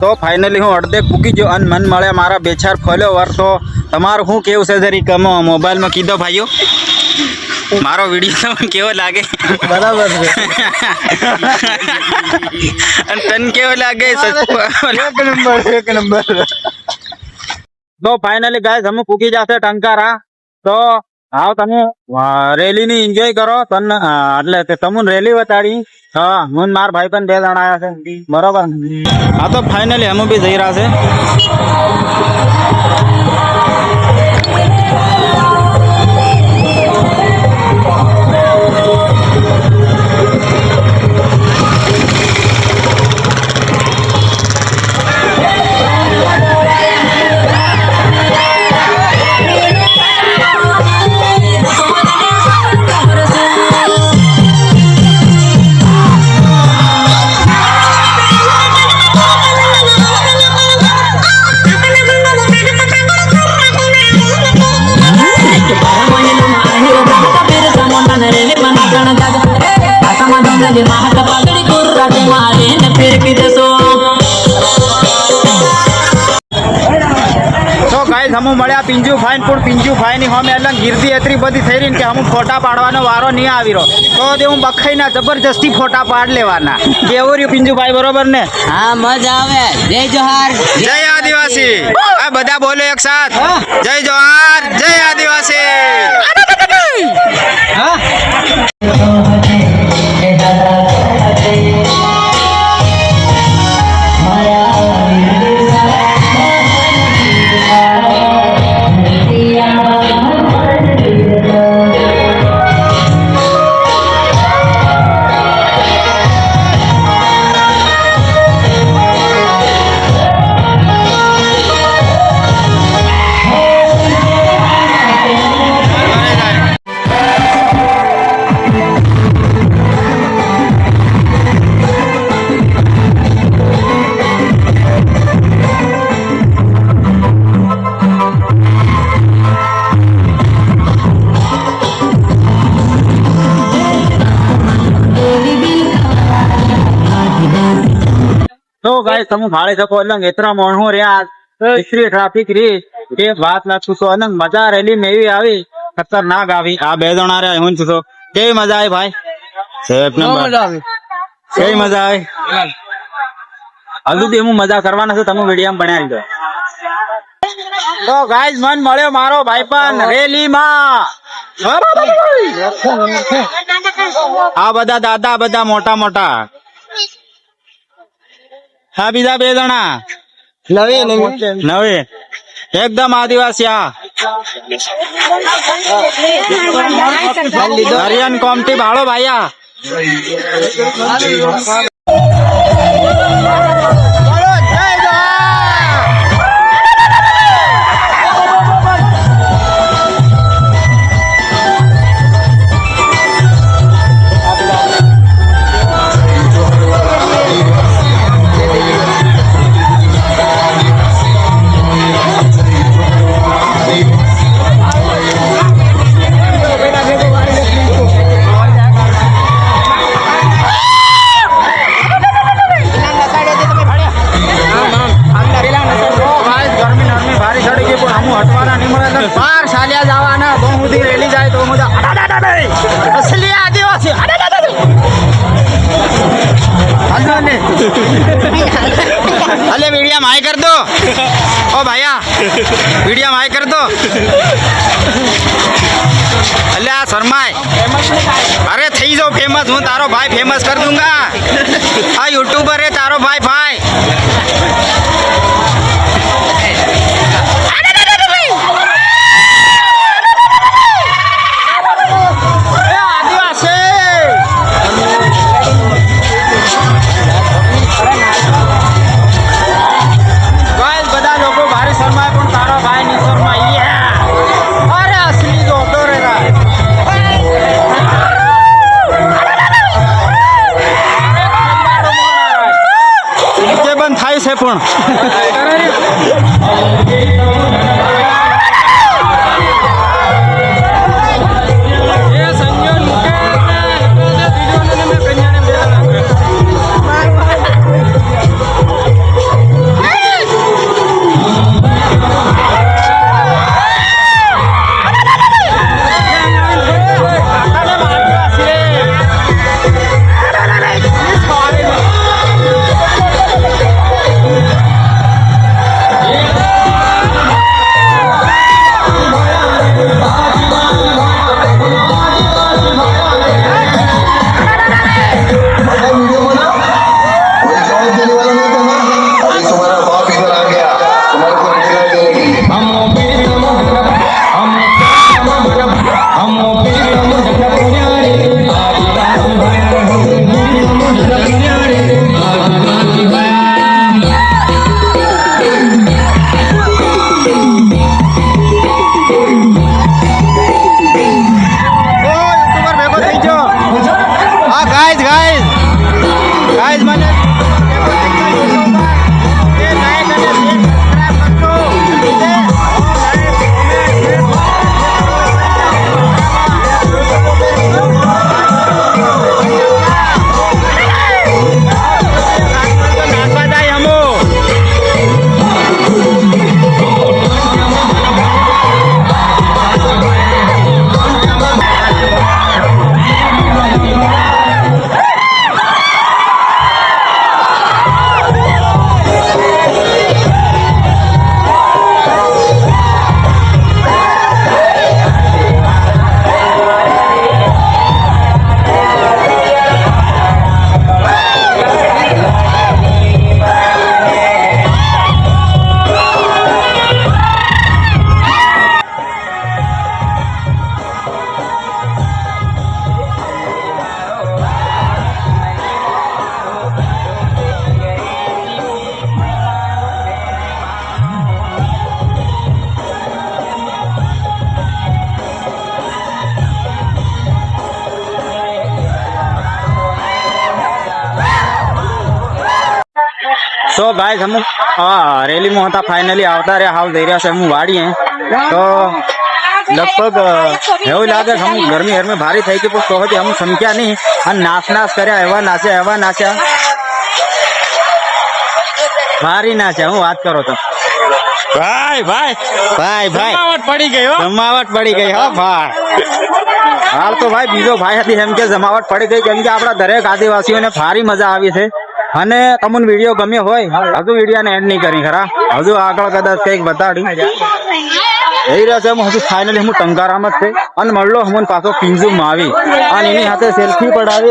તો ફાઇનલી હું અડધે પૂકી ગયો અને મન મળે મારા બે ચાર ફોલોવર તો તમારું શું કેવું છે જરી કમો મોબાઈલમાં કીધો ભાઈઓ. મારો વીડિયો તમને કેવો લાગે? બરાબર છે. અને તને કેવો લાગે? એક નંબર એક નંબર. તો ફાઇનલી ગાય અમે પૂકી જશે ટંકારા. તો આવ તમે. રેલી ની એન્જોય કરો. તને એટલે તમને રેલી બતાડી હા, હું મારા ભાઈ પણ બે જણા આવ્યા છે. બરોબર. હા તો ફાઇનલી અમે બી જઈ રહ્યા છે. હમુ મળ્યા પિંજુ ફાઈન પણ પિંજુ ફાઈન હોમે એટલે ગીરદી એટલી બધી થઈ રહી કે હમુ ફોટા પાડવાનો વારો નહીં આવી રહ્યો. તો તે હું બખાઈના જબરજસ્તી ફોટા પાડ લેવાના. કેવું રહ્યું પિંજુભાઈ બરોબર ને? હા મજા આવે. જય જોહાર. જય આદિવાસી. આ બધા બોલો એક સાથ. જય જોહાર જય આદિવાસી. તો ગાય તમે ભાડે શકો અલંગ એતરા મોણો રહ્યા. ટ્રાફિક રી. એ વાત લાગતું તો અલંગ. મજા રેલી એવી આવી. ખતરનાક આવી. આ બે જણા રહ્યા હું છું કેવી મજા આવી ભાઈ? એક નંબર કેવી મજા આવી? હજુ બી હું મજા કરવાના છું તમે વીડિયો બનાવી દો. તો ગાય મન મળ્યો મારો ભાઈ? પણ રેલીમાં આ બધા દાદા બધા મોટા મોટા. હા બીજા બે જણા. નવીન નવીન એકદમ આદિવાસી આ હરિયન કોમટી ભાડો ભાઈયા હાલો वीडियो માય કર દો. ઓ ભાઈયા વીડિયા માય કર દો. અલે, આ શર્માય. અરે, થઈ જાઓ ફેમસ હું તારો ભાઈ ફેમસ કર દૂંગા આ છે પણ. તો ભાઈ તમે હા રેલીમાં હતા ફાઇનલી આવતા રે હાલ જઈ રહ્યા છે. હું વાડીએ. તો લગભગ એવું લાગે હમ ગરમી હરમી ભારી થઈ ગઈ પણ તો હજી હમ સમક્યા નહીં. અને નાશ નાશ કર્યા એવા નાચ્યા એવા નાચ્યા ભારી નાચ્યા હું વાત કરો તો. ભાઈ ભાઈ ભાઈ ભાઈ. જમાવટ પડી ગઈ હો. જમાવટ પડી ગઈ હો ભાઈ. હાલ તો ભાઈ બીજો ભાઈ હતી એમ કે જમાવટ પડી ગઈ કેમ કે આપણા દરેક આદિવાસીઓને ભારી મજા આવી છે. અને તમને વીડિયો ગમ્યો હોય, હજુ વિડીયોને એન્ડ નહીં કરી ખરા. હજુ આગળ કદાચ કંઈક બતાડી. એ રીતે છે હજુ ફાઇનલી હું ટંકારામ જ છે. અને મળલો હું પાછો પિંજુ આવી. અને એની સાથે સેલ્ફી પડાવી.